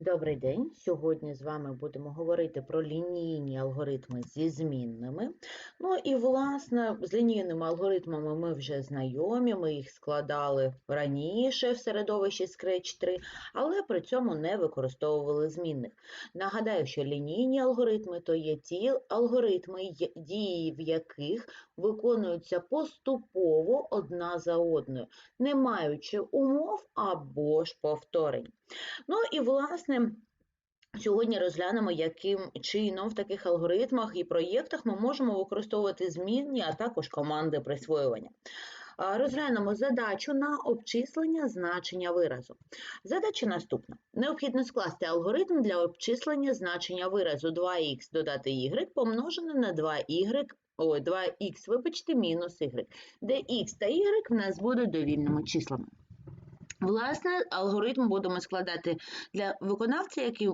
Добрий день. Сьогодні з вами будемо говорити про лінійні алгоритми зі змінними. Ну і, власне, з лінійними алгоритмами ми вже знайомі, ми їх складали раніше в середовищі Scratch 3, але при цьому не використовували змінних. Нагадаю, що лінійні алгоритми то є ті алгоритми, дії в яких виконуються поступово одна за одною, не маючи умов або ж повторень. Ну і власне. Сьогодні розглянемо, яким чином в таких алгоритмах і проєктах ми можемо використовувати змінні, а також команди присвоювання. Розглянемо задачу на обчислення значення виразу. Задача наступна. Необхідно скласти алгоритм для обчислення значення виразу 2х додати y помножене на 2y, ой, 2х, вибачте, мінус y, де x та y в нас будуть довільними числами. Власне, алгоритм будемо складати для виконавця, який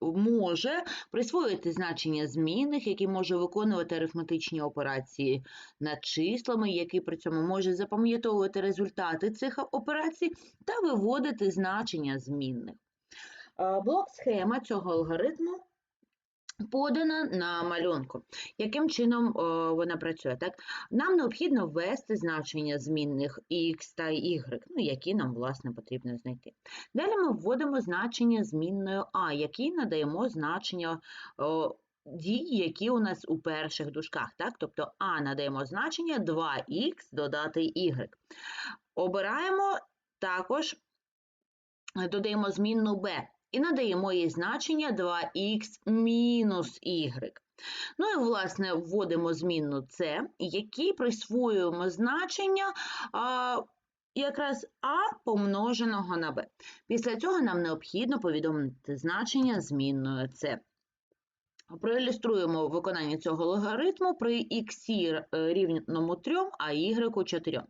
може присвоїти значення змінних, який може виконувати арифметичні операції над числами, який при цьому може запам'ятовувати результати цих операцій та виводити значення змінних. Е, Блок-схема цього алгоритму подана на малюнку. Яким чином е, вона працює? Так? Нам необхідно ввести значення змінних x та y, ну, які нам, власне, потрібно знайти. Далі ми вводимо значення змінною а, якій надаємо значення о, дій, які у нас у перших дужках. Так? Тобто а надаємо значення 2х додати y. Обираємо також, додаємо змінну b і надаємо їй значення 2х мінус y. Ну і, власне, вводимо змінну c, якій присвоюємо значення а, якраз а помноженого на b. Після цього нам необхідно повідомити значення змінної c. Проілюструємо виконання цього логаритму при х рівному 3, а y 4.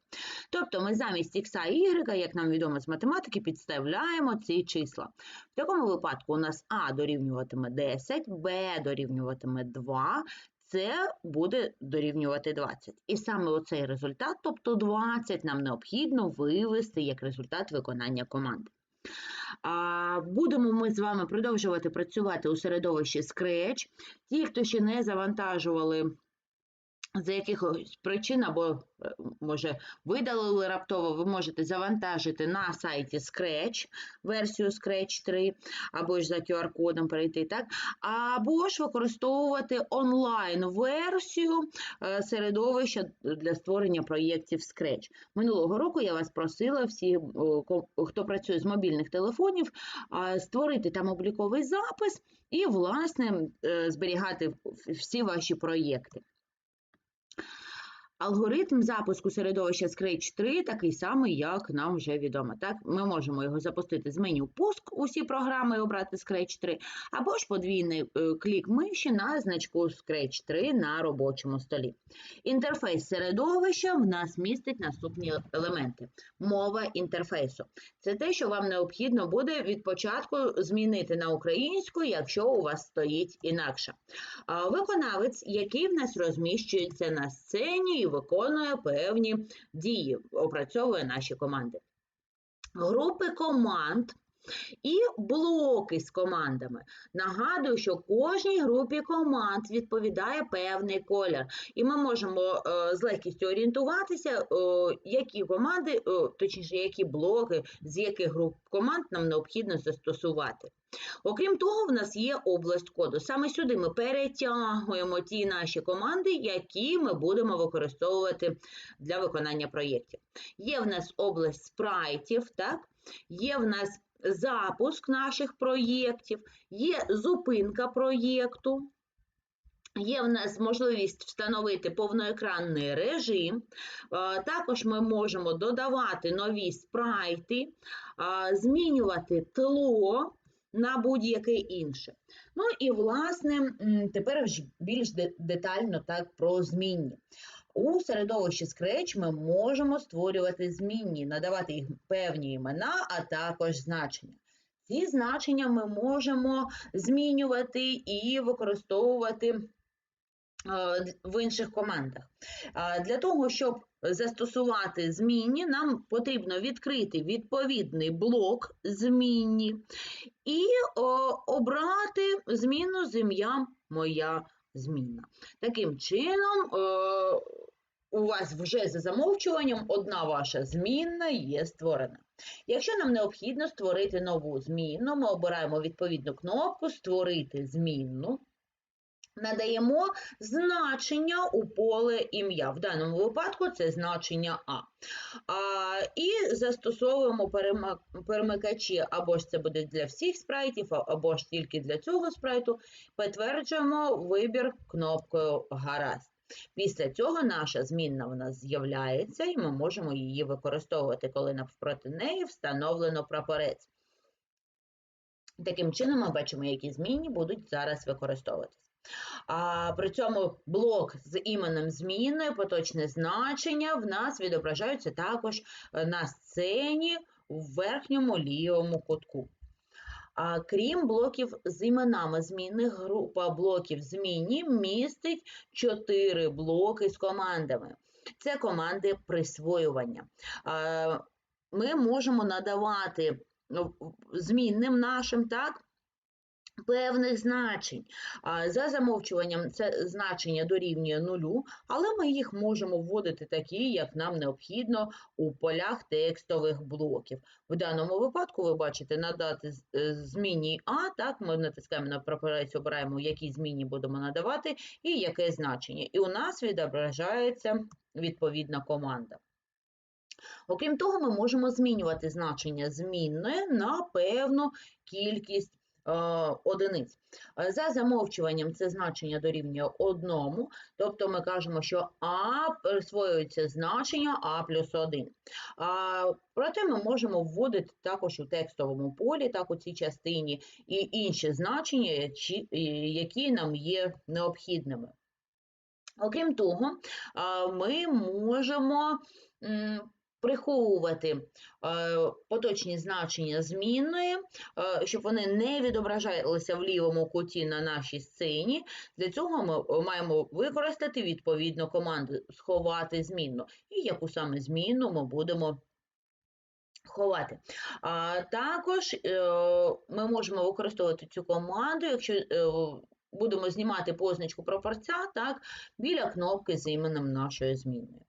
Тобто ми замість х і y, як нам відомо з математики, підставляємо ці числа. В такому випадку у нас а дорівнюватиме 10, b дорівнюватиме 2, це буде дорівнювати 20. І саме оцей результат, тобто 20, нам необхідно вивести як результат виконання команди. А, Будемо ми з вами продовжувати працювати у середовищі Scratch. Ті, хто ще не завантажували з якихось причин або, е, може, видалили раптово, ви можете завантажити на сайті Scratch, версію Scratch 3, або ж за QR-кодом перейти, так? або ж використовувати онлайн-версію е, середовища для створення проєктів Scratch. Минулого року я вас просила всі, хто працює з мобільних телефонів, створити там обліковий запис і, власне, е, зберігати всі ваші проєкти. Алгоритм запуску середовища Scratch 3 такий самий, як нам вже відомо. Так? Ми можемо його запустити з меню Пуск, усі програми і обрати Scratch 3, або ж подвійний е, клік миші на значку Scratch 3 на робочому столі. Інтерфейс середовища в нас містить наступні елементи. Мова інтерфейсу. Це те, що вам необхідно буде від початку змінити на українську, якщо у вас стоїть інакше. Виконавець, який в нас розміщується на сцені виконує певні дії, опрацьовує наші команди. Групи команд і блоки з командами. Нагадую, що кожній групі команд відповідає певний колір, і ми можемо е, з легкістю орієнтуватися, е, які команди, е, точніше, які блоки, з яких груп команд нам необхідно застосувати. Окрім того, в нас є область коду. Саме сюди ми перетягуємо ті наші команди, які ми будемо використовувати для виконання проєктів. Є в нас область спрайтів, так? є в нас запуск наших проєктів, є зупинка проєкту. Є в нас можливість встановити повноекранний режим. Також ми можемо додавати нові спрайти, змінювати тло на будь-яке інше. Ну і, власне, тепер більш детально так про змінні. У середовищі Scratch ми можемо створювати змінні, надавати їх певні імена, а також значення. Ці значення ми можемо змінювати і використовувати е, в інших командах. Для того, щоб застосувати змінні, нам потрібно відкрити відповідний блок змінні і обрати зміну з ім'ям моя змінна. Таким чином, е, у вас вже за замовчуванням одна ваша змінна є створена. Якщо нам необхідно створити нову змінну, ми обираємо відповідну кнопку Створити змінну. Надаємо значення у поле ім'я. В даному випадку це значення А. а і застосовуємо перемикачі, або ж це буде для всіх спрайтів, або ж тільки для цього спрайту. Підтверджуємо вибір кнопкою Гаразд. Після цього наша змінна в нас з'являється, і ми можемо її використовувати, коли навпроти неї встановлено прапорець. Таким чином, ми бачимо, які змінні будуть зараз використовуватися. А при цьому блок з іменем зміни, поточне значення в нас відображаються також е, на сцені в верхньому лівому кутку. А крім блоків з іменами змінних, група блоків змінні містить чотири блоки з командами. Це команди присвоювання. Ми можемо надавати змінним нашим, так? Певних значень. За замовчуванням це значення дорівнює нулю, але ми їх можемо вводити такі, як нам необхідно у полях текстових блоків. В даному випадку ви бачите надати е, зміні А, так, ми натискаємо на прапорець, обираємо, які зміні будемо надавати і яке значення. І у нас відображається відповідна команда. Окрім того, ми можемо змінювати значення змінної на певну кількість одиниць. Е, За замовчуванням це значення дорівнює одному, тобто ми кажемо, що А присвоюється значення А плюс 1. Проте ми можемо вводити також у текстовому полі, так у цій частині, і інші значення, які- нам є необхідними. Окрім того, ми можемо приховувати е, поточні значення змінної, е, щоб вони не відображалися в лівому куті на нашій сцені. Для цього ми маємо використати відповідну команду сховати змінну. І яку саме змінну ми будемо ховати. Також е, ми можемо використовувати цю команду, якщо е, будемо знімати позначку прапорця, так, біля кнопки з іменем нашої змінної.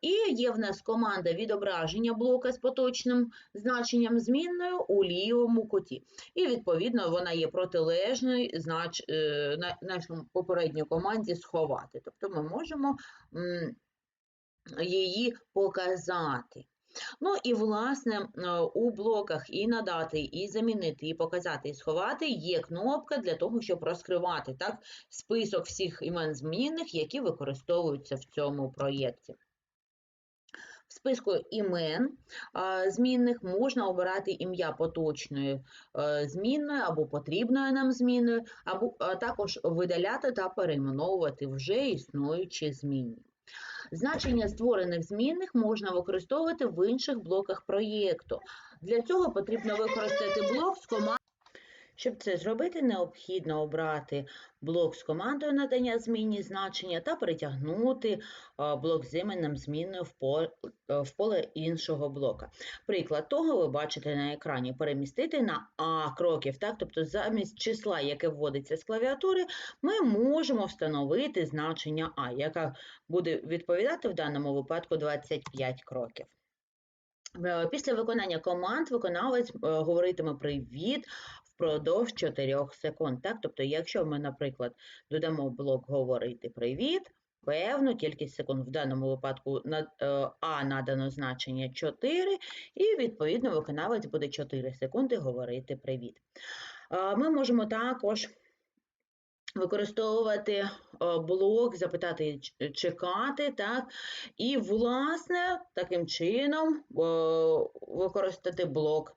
І є в нас команда відображення блока з поточним значенням змінною у лівому куті. І, відповідно, вона є протилежною знач... нашому на- нашій попередній команді сховати. Тобто ми можемо її показати. Ну і, власне, е, у блоках і надати, і замінити, і показати, і сховати є кнопка для того, щоб розкривати так, список всіх імен змінних, які використовуються в цьому проєкті. В списку імен змінних можна обирати ім'я поточної е, змінної або потрібної нам змінної, або також видаляти та перейменовувати вже існуючі змінні. Значення створених змінних можна використовувати в інших блоках проєкту. Для цього потрібно використати блок з командою. Щоб це зробити, необхідно обрати блок з командою надання змінні значення та перетягнути блок з іменем змінною в поле, іншого блока. Приклад того ви бачите на екрані. Перемістити на А кроків, так? тобто замість числа, яке вводиться з клавіатури, ми можемо встановити значення А, яка буде відповідати в даному випадку 25 кроків. Е, Після виконання команд виконавець е, говоритиме привіт впродовж 4 секунд. Так? Тобто, якщо ми, наприклад, додамо блок говорити привіт, певну кількість секунд, в даному випадку е, А надано значення 4, і відповідно виконавець буде 4 секунди говорити привіт. Ми можемо також використовувати е, блок, запитати чекати, так, і, власне, таким чином е, використати блок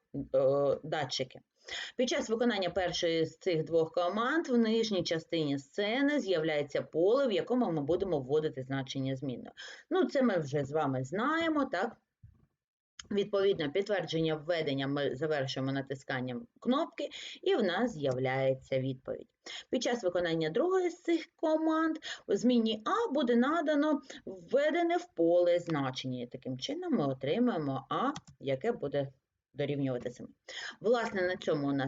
датчики. Під час виконання першої з цих двох команд в нижній частині сцени з'являється поле, в якому ми будемо вводити значення змінної. Ну, це ми вже з вами знаємо, так? Відповідно, підтвердження введення ми завершуємо натисканням кнопки, і в нас з'являється відповідь. Під час виконання другої з цих команд у зміні А буде надано введене в поле значення. І таким чином ми отримаємо А, яке буде дорівнювати 7. Власне, на цьому у нас